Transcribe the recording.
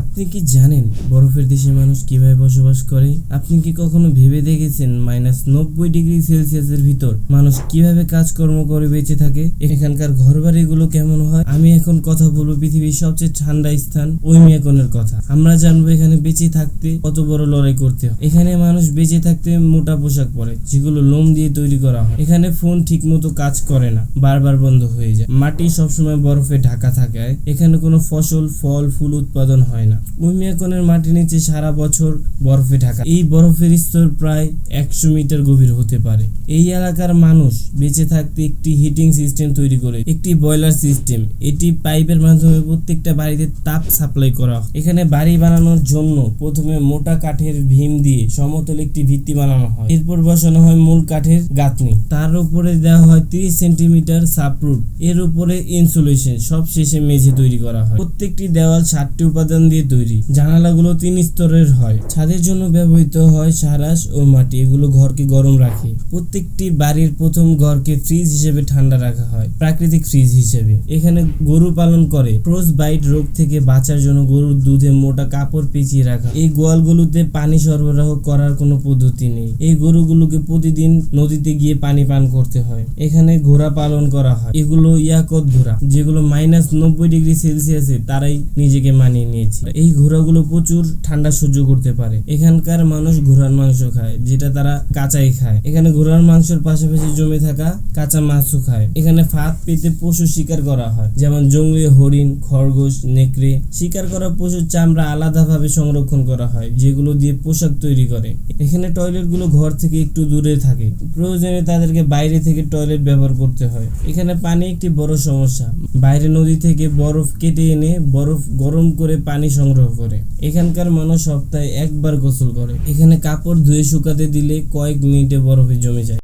আপনি কি জানেন বরফের দেশে মানুষ কীভাবে বসবাস করে? আপনি কি কখনো ভেবে দেখেছেন মাইনাস নব্বই ডিগ্রি সেলসিয়াসের ভিতর মানুষ কীভাবে কাজকর্ম করে বেঁচে থাকে? এখানকার ঘরবাড়িগুলো কেমন হয়? আমি এখন কথা বলব পৃথিবীর সবচেয়ে ঠান্ডা স্থান ওইমিয়াকনের কথা। আমরা জানব এখানে বেঁচে থাকতে কত বড় লড়াই করতে হয়। এখানে মানুষ বেঁচে থাকতে মোটা পোশাক পরে, যেগুলো লোম দিয়ে তৈরি করা হয়। এখানে ফোন ঠিক মতো কাজ করে না, বারবার বন্ধ হয়ে যায়। মাটি সবসময় বরফে ঢাকা থাকায়। এখানে কোনো ফসল, ফল, ফুল উৎপাদন হয় না। উইমিয়াকনের মাটির নিচে সারা বছর বরফে ঢাকা। এই বরফের স্তর প্রায় একশো মিটার গভীর হতে পারে। এই এলাকার মানুষ বেঁচে থাকতে একটি হিটিং সিস্টেম তৈরি করে। একটি বয়লার সিস্টেম। এটি পাইপের মাধ্যমে প্রত্যেকটা বাড়িতে তাপ সাপ্লাই করা হয়। এখানে বাড়ি বানানোর জন্য প্রথমে মোটা কাঠের ভীম দিয়ে সমতল একটি ভিত্তি বানানো হয়। এরপর বসানো হয় মূল কাঠের গাঁথনি। তার উপরে দেওয়া হয় তিরিশ সেন্টিমিটার সাপরুট এর উপরে ইনসুলেশন সব শেষে মেঝে তৈরি করা হয়। প্রত্যেকটি দেওয়াল সাতটি উপাদান দিয়ে তৈরি। জানালাগুলো তিন স্তরের হয়। ছাদের জন্য ব্যবহৃত হয় সারাস ও মাটি। এগুলো ঘরকে গরম রাখে। প্রত্যেকটি বাড়ির প্রথম ঘরকে ফ্রিজ হিসেবে ঠান্ডা রাখা হয়। প্রাকৃতিক ফ্রিজ হিসেবে। এখানে গরু পালন করে। ফ্রোজ বাইট রোগ থেকে বাঁচার জন্য গরুর দুধে মোটা কাপড় পেঁচিয়ে রাখা। এই গোয়ালগুলোতে পানি সরবরাহ করার কোনো পদ্ধতি নেই। এই গরুগুলোকে প্রতিদিন নদীতে গিয়ে পানি পান করতে হয়। এখানে ঘোড়া পালন করা হয়। এগুলো ইয়াকত ঘোড়া। যেগুলো মাইনাস নব্বই ডিগ্রি সেলসিয়াসে তারাই নিজেকে মানিয়ে নিয়েছে। এই ঘোড়াগুলো প্রচুর ঠান্ডা সহ্য করতে পারে। এখানকার মানুষ ঘোড়ার মাংস খায়, যেটা তারা কাঁচাই খায়। এখানে ঘোড়ার মাংসের পাশাপাশি জমে থাকা কাঁচা মাছও খায়। এখানে ফাঁদ পেতে পশু শিকার করা হয়, যেমন জঙ্গলি হরিণ, খরগোশ, নেকড়ে। শিকার করা পশুর চামড়া আলাদাভাবে সংরক্ষণ করা হয়, যেগুলো দিয়ে পোশাক তৈরি করে। এখানে টয়লেটগুলো ঘর থেকে একটু দূরে থাকে। প্রয়োজনে তাদেরকে বাইরে থেকে টয়লেট ব্যবহার করতে হয়। এখানে পানি একটি বড় সমস্যা। বাইরে নদী থেকে বরফ কেটে এনে বরফ গরম করে পানি সংগ্রহ করে। এখানকার মানুষ সপ্তাহে একবার গোসল করে। এখানে কাপড় ধুয়ে শুকাতে দিলে কয়েক মিনিটে বরফে জমে যায়।